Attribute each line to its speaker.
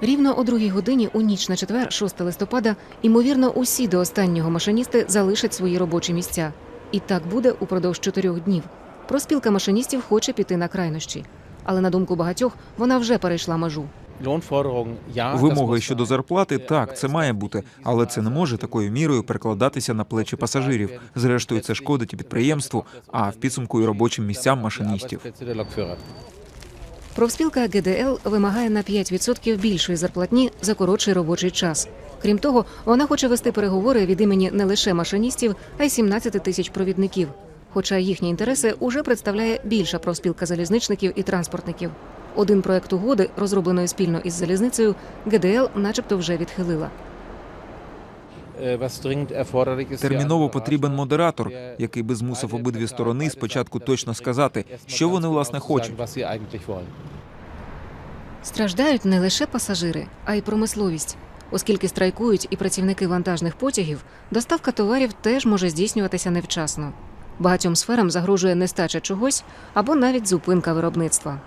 Speaker 1: Рівно о другій годині у ніч на четвер, 6 листопада, ймовірно, усі до останнього машиністи залишать свої робочі місця. І так буде упродовж чотирьох днів. Проспілка машиністів хоче піти на крайнощі. Але на думку багатьох, вона вже перейшла межу.
Speaker 2: Вимоги щодо зарплати так, це має бути, але це не може такою мірою перекладатися на плечі пасажирів. Зрештою, це шкодить і підприємству, а в підсумку і робочим місцям машиністів.
Speaker 1: Профспілка ГДЛ вимагає на 5% більшої зарплатні за коротший робочий час. Крім того, вона хоче вести переговори від імені не лише машиністів, а й 17 тисяч провідників. Хоча їхні інтереси уже представляє більша профспілка залізничників і транспортників. Один проект угоди, розробленої спільно із залізницею, ГДЛ, начебто, вже відхилила.
Speaker 2: Терміново потрібен модератор, який би змусив обидві сторони спочатку точно сказати, що вони власне хочуть.
Speaker 1: Страждають не лише пасажири, а й промисловість. Оскільки страйкують і працівники вантажних потягів, доставка товарів теж може здійснюватися невчасно. Багатьом сферам загрожує нестача чогось або навіть зупинка виробництва.